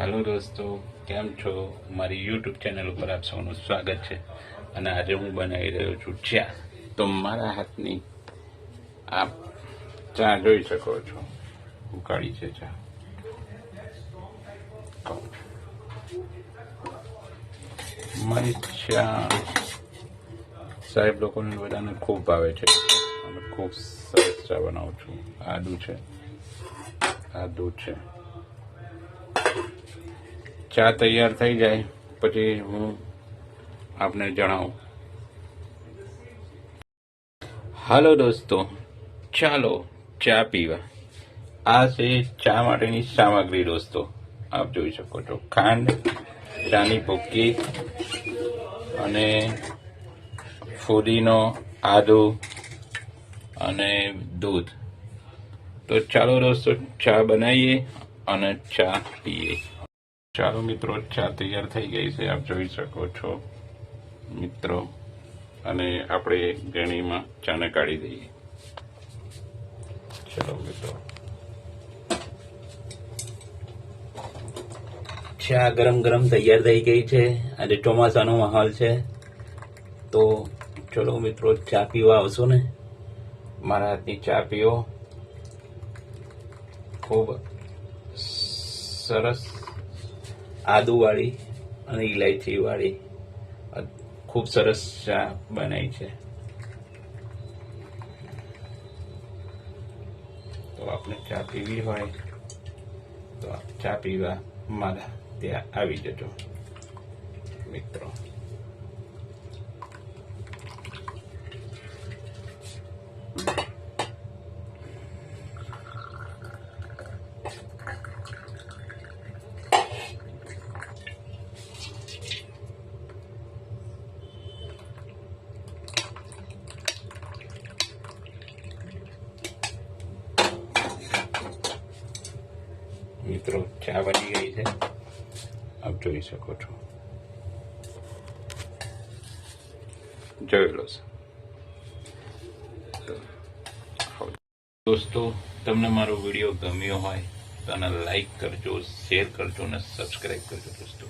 Hello દોસ્તો, કેમ છો? મારી યુટ્યુબ ચેનલ ઉપર આપ સૌનું સ્વાગત છે. અને આજે હું બનાવી રહ્યો છું ચા. તો મારા હાથની આપ ચા જોઈ શકો છો. ઉકાળી છે ચા. મારી ચા સાહેબ લોકોને બધાને ખૂબ ભાવે છે. અને ખૂબ સરસ ચા બનાવું છું. આદુ છે. આ છે. ચા તૈયાર થઈ જાય, પછી હું આપને જણાવું. હાલો દોસ્તો, ચાલો ચા પીવા. આ છે ચા માટેની સામગ્રી દોસ્તો, આપ જોઈ શકો છો. ખાંડ, ચાની ભૂકી અને ફુદીનો આદુ અને દૂધ. તો ચાલો દોસ્તો, ચા બનાવીએ. અને ચા પીએ. ચાલો મિત્રો ચા તૈયાર થઈ ગઈ છે. આપ જોઈ શકો છો મિત્રો. અને આપણે ગણીમાં ચાને કાઢી દઈએ. ચલો મિત્રો. ચા ગરમ ગરમ તૈયાર થઈ ગઈ છે. આજે ચોમાસાનો માહોલ છે. તો ચલો મિત્રો ચા પીવા આવશો ને? મારા હાથની ચા પીઓ. ખૂબ સરસ આદુવાળી અને ઇલાયચીવાળી ખૂબ સરસ ચા બનાવી છે. તો આપણે ચા પીવી હોય, તો ચા પીવા મારા ત્યાં આવી જજો, મિત્રો. મિત્રો, ચા બની ગઈ છે. આપ જોઈ શકો છો. જોઈ લો દોસ્તો, તમને મારો વીડિયો ગમ્યો હોય તો આને લાઈક કરજો, શેર કરજો અને સબસ્ક્રાઈબ કરજો દોસ્તો.